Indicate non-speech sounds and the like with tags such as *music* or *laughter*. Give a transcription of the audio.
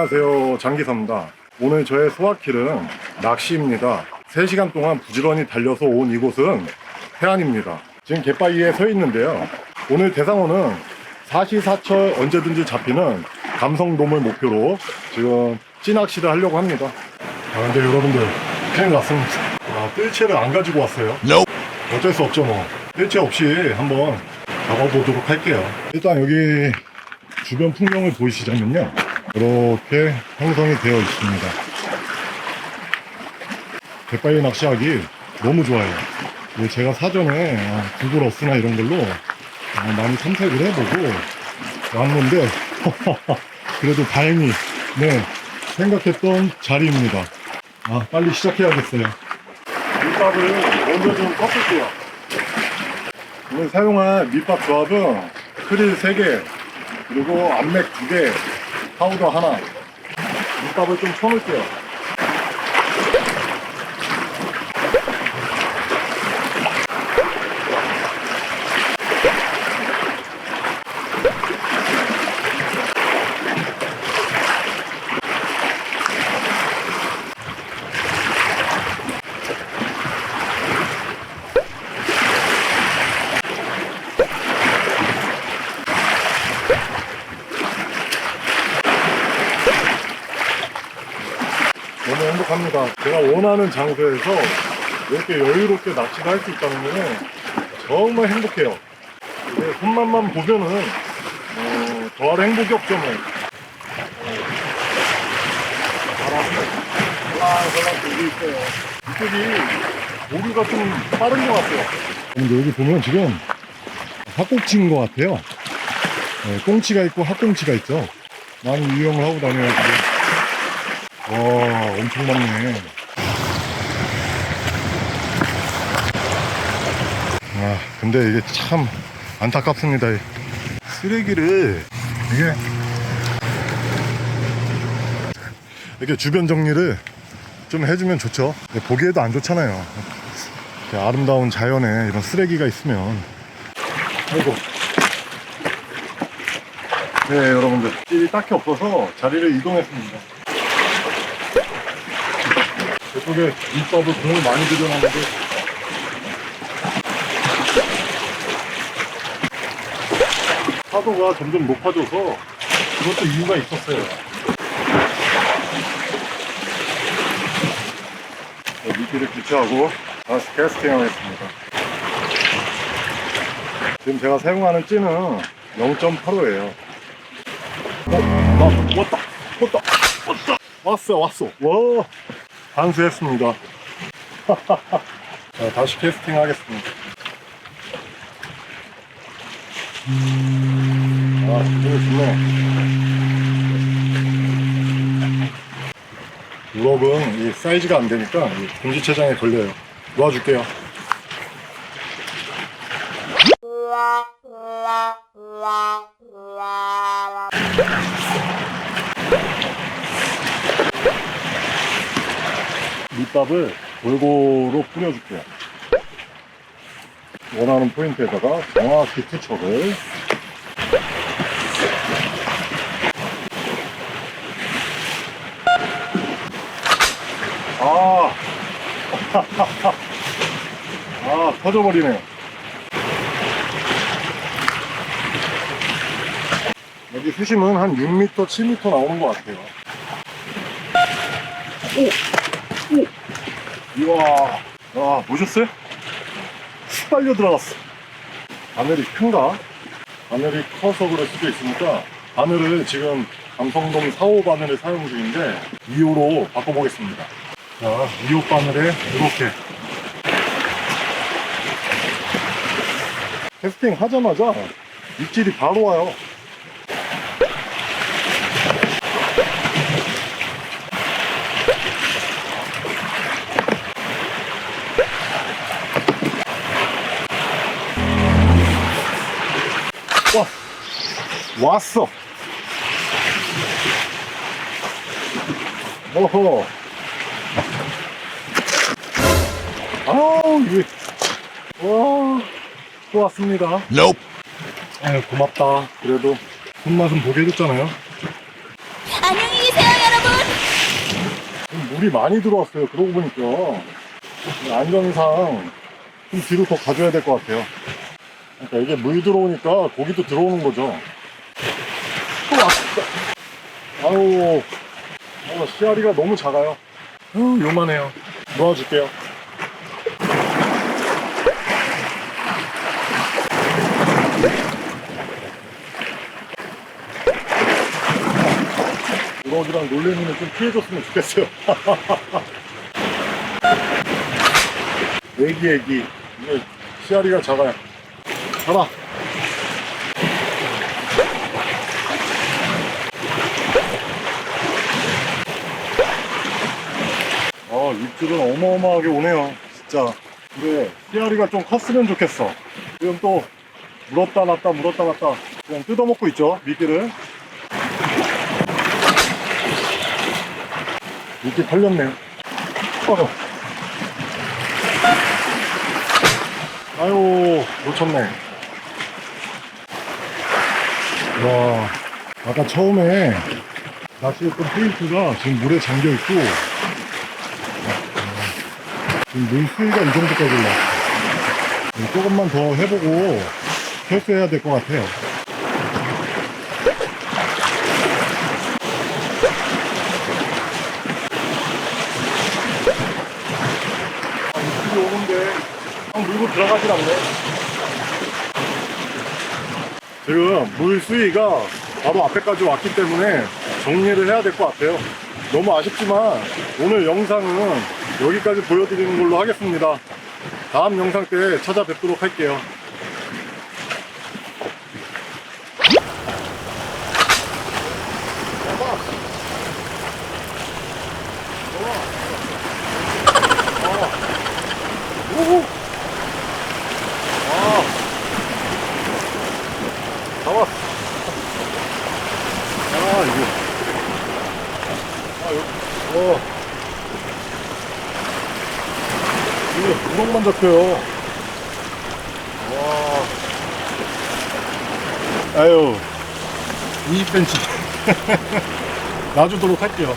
안녕하세요. 장기사입니다. 오늘 저의 소확킬은 낚시입니다. 3시간 동안 부지런히 달려서 온 이곳은 해안입니다. 지금 갯바위에 서 있는데요. 오늘 대상어는 사시사철 언제든지 잡히는 감성돔을 목표로 지금 찌낚시를 하려고 합니다. 아 근데 여러분들 큰일 났습니다. 아, 뜰채를 안 가지고 왔어요. 어쩔 수 없죠 뭐. 뜰채 없이 한번 잡아보도록 할게요. 일단 여기 주변 풍경을 보이시자면요 이렇게 형성이 되어 있습니다. 갯바위 낚시하기 너무 좋아요. 제가 사전에 아, 구글 어스나 이런 걸로 아, 많이 탐색을 해보고 왔는데 *laughs* 그래도 다행히 네 생각했던 자리입니다. 아 빨리 시작해야겠어요. 밑밥을 먼저 좀 꺾을게요. 오늘 사용할 밑밥 조합은 크릴 3개 그리고 암맥 2개 파우더 하나. 밑밥을 좀 쳐놓을게요 행복합니다. 제가 원하는 장소에서 이렇게 여유롭게 낚시를 할 수 있다는 거는 정말 행복해요. 이게 손맛만 보면은 어, 더할 행복이 없죠 뭐. 바람, 설랑설랑 여기 있어요. 이쪽이 오류가 좀 빠른 것 같아요. 근데 여기 보면 지금 학꽁치인 것 같아요. 네, 꽁치가 있고 학꽁치가 있죠. 많이 유형을 하고 다녀가지고. 와 엄청 많네. 아 근데 이게 참 안타깝습니다. 이 쓰레기를 이게 이렇게 주변 정리를 좀 해주면 좋죠. 보기에도 안 좋잖아요. 아름다운 자연에 이런 쓰레기가 있으면. 아이고. 네 여러분들. 일이 딱히 없어서 자리를 이동했습니다 저쪽에 밑밥을 공을 많이 들여놨는데 파도가 점점 높아져서 그것도 이유가 있었어요. 네, 미끼를 교체하고 다시 캐스팅 하겠습니다. 지금 제가 사용하는 찌는 0.85예요. 어, 나 왔다, 왔다, 왔다, 왔어, 왔어. 와. 반수했습니다. *laughs* 자, 다시 캐스팅 하겠습니다. 아, 되게 좋네. 우럭은 이 사이즈가 안 되니까 이 공지체장에 걸려요. 놓아줄게요. 밑밥을 골고루 뿌려줄게요. 원하는 포인트에다가 정확히 투척을 아, *laughs* 아, 터져버리네요. 여기 수심은 한 6m, 7m 나오는 것 같아요. 오! 오! 이야, 와, 보셨어요? 쑥 빨려 들어갔어. 바늘이 큰가? 바늘이 커서 그럴 수도 있으니까 바늘을 지금 감성돔 4호 바늘을 사용 중인데 2호로 바꿔보겠습니다. 자, 2호 바늘에 이렇게 캐스팅 하자마자 입질이 바로 와요. 와, 왔어. 어허. 아우, 이게. 와, 또 왔습니다. Nope. 아유, 고맙다. 그래도 손맛은 보게 해줬잖아요. 안녕히 계세요, 물이 많이 들어왔어요. 그러고 보니까 안전상 좀 뒤로 더 가져야 될 것 같아요. 그러니까 이게 물 들어오니까 고기도 들어오는 거죠. 아우, 어, 씨알이가 너무 작아요. 어, 요만해요. 놓아줄게요. 우럭이랑 놀래미는 좀 피해줬으면 좋겠어요. *laughs* 애기 애기. 이게 씨알이가 작아요. 잡아. 아, 입질은 어마어마하게 오네요. 진짜. 근데 씨알이가 좀 컸으면 좋겠어. 지금 또 물었다 놨다 물었다 놨다 그냥 뜯어먹고 있죠. 미끼를. 미끼 털렸네요. 어휴. 아유, 놓쳤네. 와, 아까 처음에 낚시했던 포인트가 지금 물에 잠겨 있고, 지금 물 수위가 이 정도까지 올라왔어. 조금만 더 해보고 철수해야 될 것 같아요. 아, 물이 오는데 형 물고 들어가질 않네. 지금 물 수위가 바로 앞에까지 왔기 때문에 정리를 해야 될 것 같아요. 너무 아쉽지만 오늘 영상은 여기까지 보여드리는 걸로 하겠습니다. 다음 영상 때 찾아뵙도록 할게요. 오호! 아, 잡았어. 아, 이거. 아, 여기, 어. 이게 구멍만 잡혀요. 와. 아유, 20cm. 놔주도록 *laughs* 할게요.